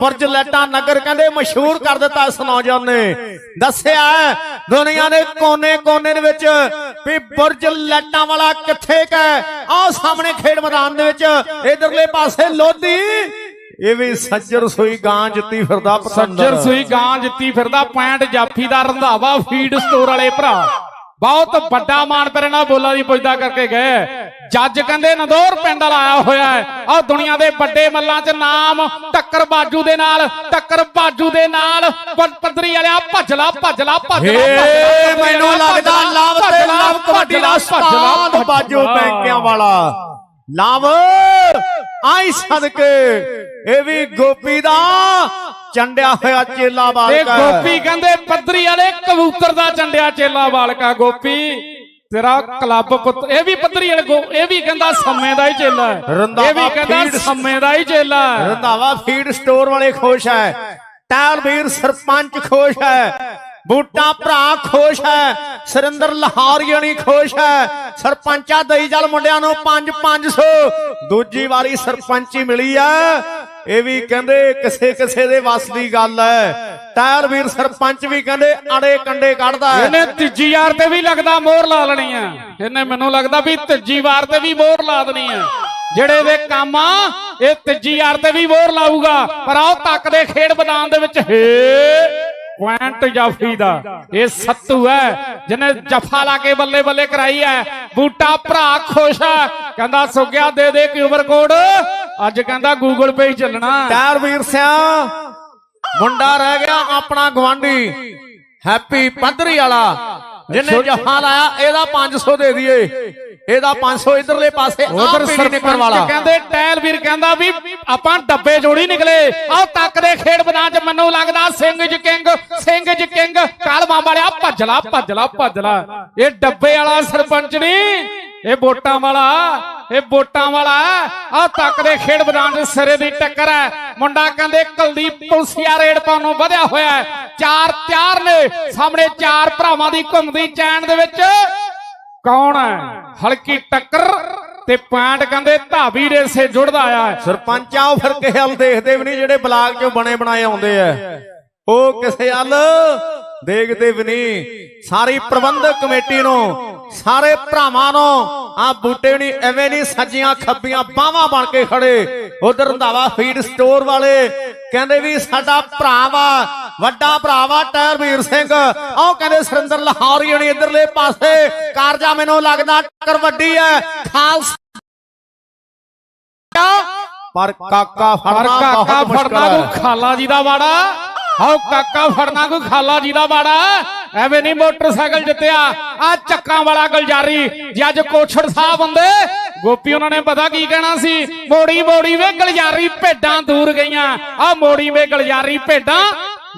ਬੁਰਜ ਲੈਟਾ ਨਗਰ ਕਹਿੰਦੇ ਮਸ਼ਹੂਰ ਕਰ ਦਿੱਤਾ ਇਸ ਨੌਜਵਾਨ ਨੇ। ਦੱਸਿਆ ਦੁਨੀਆ ਦੇ ਕੋਨੇ-ਕੋਨੇ ਦੇ ਵਿੱਚ ਵੀ ਬੁਰਜ ਲੈਟਾਂ ਵਾਲਾ ਕਿੱਥੇ ਕੈ ਆਹ ਸਾਹਮਣੇ ਖੇਡ ਮੈਦਾਨ ਦੇ ਵਿੱਚ ਇਧਰਲੇ ਪਾਸੇ ਲੋਧੀ। ਇਹ ਵੀ ਸੱਜਰ ਸੋਈ ਗਾਂ ਜਿੱਤੀ ਫਿਰਦਾ ਪਤੰਦਰ ਸੱਜਰ ਸੂਈ ਗਾਂ ਜਿੱਤੀ ਫਿਰਦਾ ਪੁਆਇੰਟ ਜਾਫੀ ਦਾ ਰੰਧਾਵਾ, ਫੀਡ ਸਟੋਰ ਵਾਲੇ ਭਰਾ। ਬਹੁਤ ਵੱਡਾ ਮਾਣ ਪਰੇ ਨਾਲ ਬੋਲਾ ਦੀ ਪੁੱਜਦਾ ਕਰਕੇ ਗਏ। ਜੱਜ ਕਹਿੰਦੇ ਨਦੌਰ ਪਿੰਡ ਵਾਲਾ ਆਇਆ ਹੋਇਆ ਹੈ। ਆਹ ਦੁਨੀਆ ਦੇ ਵੱਡੇ ਮੱਲਾਂ 'ਚ ਨਾਮ ਟੱਕਰ ਬਾਜੂ ਦੇ ਨਾਲ ਟੱਕਰ ਬਾਜੂ ਦੇ ਨਾਲ। ਪੱਧਰੀ ਵਾਲਿਆ ਭੱਜਲਾ ਭੱਜਲਾ ਭੱਜਲਾ ਮੈਨੂੰ ਲੱਗਦਾ ਲਵ ਤੇ ਲਵ ਕਬੱਡੀ ਦਾ ਸਟਾਦ ਬਾਜੂ ਬੈਂਕਿਆਂ ਵਾਲਾ। ਲਵ ਆਈ ਸਦਕੇ। ਇਹ ਵੀ ਗੋਪੀ ਦਾ ਚੰਡਿਆ ਹੋਇਆ ਚੇਲਾ ਤੇ ਬਾਲਕਾ ਗੋਪੀ ਕਹਿੰਦੇ ਪੱਧਰੀ ਵਾਲੇ ਕਬੂਤਰ ਦਾ ਚੰਡਿਆ ਚੇਲਾ ਬਾਲਕਾ ਗੋਪੀ। ਤੇਰਾ ਕਲੱਬ ਪੁੱਤ ਇਹ ਵੀ ਪੱਧਰੀ ਵਾਲੇ ਗੋ- ਇਹ ਵੀ ਕਹਿੰਦਾ ਸਮੇਂ ਦਾ ਹੀ ਚੇਲਾ ਹੈ। ਇਹ ਵੀ ਕਹਿੰਦਾ ਸਮੇਂ ਦਾ ਹੀ ਚੇਲਾ ਹੈ। ਰੰਧਾਵਾ ਫੀਡ ਸਟੋਰ ਵਾਲੇ ਖੁਸ਼ ਹੈ। ਟਾਇਰ ਸਰਪੰਚ ਖੁਸ਼ ਹੈ। ਬੂਟਾ ਭਰਾ ਖੁਸ਼ ਹੈ। ਸਰਿੰਦਰ ਲਹਾਰੀਆਣੀ ਖੁਸ਼ ਹੈ। ਸਰਪੰਚਾ ਦਈ ਜਲ ਮੁੰਡਿਆਂ ਨੂੰ 5 500 ਦੂਜੀ ਵਾਰੀ ਸਰਪੰਚੀ ਮਿਲੀ ਹੈ ਇਹ ਵੀ ਕਹਿੰਦੇ ਕਿਸੇ ਕਿਸੇ ਦੇ ਵੱਸ ਦੀ ਗੱਲ ਹੈ। ਟਾਇਰ ਵੀਰ ਸਰਪੰਚ ਵੀ ਕਹਿੰਦੇ ਅੜੇ ਕੰਡੇ ਕੱਢਦਾ ਹੈ। ਇਹਨੇ ਤੀਜੀ ਵਾਰ ਤੇ ਵੀ ਲੱਗਦਾ ਮੋਹਰ ਲਾ ਲੈਣੀ ਆ। ਇਹਨੇ ਮੈਨੂੰ ਲੱਗਦਾ ਵੀ ਤੀਜੀ ਵਾਰ ਤੇ ਵੀ ਮੋਹਰ ਲਾ ਦੇਣੀ ਆ। ਜਿਹੜੇ ਦੇ ਕੰਮ ਆ ਇਹ ਤੀਜੀ ਵਾਰ ਤੇ ਵੀ ਮੋਹਰ ਲਾਊਗਾ। ਪਰ ਆਓ ਤੱਕ ਦੇ ਖੇਡ ਮੈਦਾਨ ਦੇ ਵਿੱਚ ਹੇ ਪੁਆਇੰਟ ਜਾਫੀ ਦਾ। ਇਹ ਸੱਤੂ ਹੈ ਜਿਹਨੇ ਜਫਾ ਲਾ ਕੇ ਬੱਲੇ ਬੱਲੇ ਕਰਾਈ ਹੈ। ਬੂਟਾ ਭਰਾ ਖੁਸ਼ ਹੈ। ਕਹਿੰਦਾ ਸੁਗਿਆ ਦੇ ਦੇ ਕਿਊਬਰ ਕੋਡ। ਅੱਜ ਕਹਿੰਦਾ ਗੂਗਲ ਪੇ ਹੀ ਚੱਲਣਾ। ਟਾਇਰ ਵੀਰ ਸਿਆ। ਮੁੰਡਾ ਰਹਿ ਗਿਆ ਆਪਣਾ ਗਵਾਂਢੀ ਹੈਪੀ ਪੱਧਰੀ ਵਾਲਾ। ਜਿਹਨੇ ਜਫਾ ਲਾਇਆ ਇਹਦਾ 500 ਦੇ ਦਈਏ। ਇਹਦਾ 500 ਇਧਰਲੇ ਪਾਸੇ ਉਧਰ ਸਰਪੰਚ ਵਾਲਾ। ਕਹਿੰਦੇ ਟੈਲ ਵੀਰ ਕਹਿੰਦਾ ਵੀ ਆਪਾਂ ਡੱਬੇ ਜੋੜੀ ਨਿਕਲੇ। ਆਹ ਤੱਕ ਦੇ ਖੇਡ ਮੈਦਾਨ ਚ ਮੈਨੂੰ ਲੱਗਦਾ ਸਿੰਘ ਜ ਕਿੰਗ ਸਿੰਘ ਜ ਕਿੰਗ। ਕਾਲਮਾ ਵਾਲਿਆ ਭੱਜਲਾ ਭੱਜਲਾ ਭੱਜਲਾ ਇਹ ਡੱਬੇ ਵਾਲਾ ਸਰਪੰਚ ਨਹੀਂ ਇਹ ਵੋਟਾਂ ਵਾਲਾ, ਇਹ ਵੋਟਾਂ ਵਾਲਾ, ਆਹ ਤੱਕ ਖੇਡ ਮੈਦਾਨ ਚ ਸਿਰੇ ਦੀ ਟੱਕਰ ਹੈ। ਮੁੰਡਾ ਕਹਿੰਦੇ ਕੁਲਦੀਪ ਪੁਲਸੀਆ ਰੇਡ ਪਾਉਣ ਨੂੰ ਵਧਿਆ ਹੋਇਆ ਹੈ। ਚਾਰ ਤਿਆਰ ਨੇ, ਸਾਹਮਣੇ ਚਾਰ ਭਰਾਵਾਂ ਦੀ ਘੁੰਮਦੀ ਚੈਨ ਦੇ ਵਿੱਚ। ਕੌਣ ਹੈ? ਹਲਕੀ ਟੱਕਰ ਤੇ ਪੁਆਇੰਟ ਕਹਿੰਦੇ ਧਾਵੀ ਰੇਸੇ ਜੁੜਦਾ ਆਇਆ ਹੈ। ਸਰਪੰਚ ਆ ਉਹ ਫਿਰ ਕਿਸੇ ਹਲ ਦੇਖਦੇ ਵੀ ਨਹੀਂ ਜਿਹੜੇ ਬਲਾਕ ਚੋਂ ਬਣੇ ਬਣਾਏ ਆਉਂਦੇ ਆ। ਉਹ ਕਿਸੇ ਹਲ ਦੇਖਦੇ ਵੀ ਨਹੀਂ। ਸਾਰੀ ਪ੍ਰਬੰਧਕ ਕਮੇਟੀ ਨੂੰ ਸਾਰੇ ਭਰਾਵਾਂ ਨੂੰ ਆ ਬੂਟੇ ਨਹੀਂ ਐਵੇਂ ਨਹੀਂ ਸੱਜੀਆਂ ਖੱਬੀਆਂ ਬਾਹਾਂ ਬਣ ਕੇ ਖੜੇ। ਉਧਰ ਰੰਧਾਵਾ ਫੀਡ ਸਟੋਰ ਵਾਲੇ ਕਹਿੰਦੇ ਵੀ ਸਾਡਾ ਭਰਾ ਵਾ ਵੱਡਾ ਭਰਾ ਵਾ ਟਾਇਰ ਵੀਰ ਸਿੰਘ। ਉਹ ਕਹਿੰਦੇ ਸਰਿੰਦਰ ਲਾਹੌਰੀ ਜਣੀ ਇਧਰਲੇ ਪਾਸੇ। ਕਾਰਜਾ ਮੈਨੂੰ ਲੱਗਦਾ ਟੱਕਰ ਵੱਡੀ ਹੈ ਖਾਲਸਾ। ਪਰ ਕਾਕਾ ਫੜਨਾ ਕਾਕਾ ਬਹੁਤ ਮੁਸ਼ਕਲ ਫੜਨਾ ਹੈ ਕੋ ਖਾਲਾ ਜੀ ਦਾ ਵਾੜਾ। ਆਓ ਕਾਕਾ ਫੜਨਾ ਕੋਈ ਖਾਲਾ ਜੀ ਦਾ ਵਾੜਾ। ਐਵੇਂ ਨਹੀਂ ਮੋਟਰਸਾਈਕਲ ਜਿੱਤਿਆ। ਆ ਚੱਕਾਂ ਵਾਲਾ ਗਲਜਾਰੀ, ਜੇ ਅੱਜ ਕੋਛੜ ਸਾਹਿਬ ਹੁੰਦੇ ਗੋਪੀ ਉਹਨਾਂ ਨੇ ਪਤਾ ਕੀ ਕਹਿਣਾ ਸੀ? ਮੋੜੀ ਮੋੜੀ ਵੇ ਗਲਜਾਰੀ ਭੇਡਾਂ ਦੂਰ ਗਈਆਂ। ਆ ਮੋੜੀ ਵੇ ਗਲਜਾਰੀ ਭੇਡਾਂ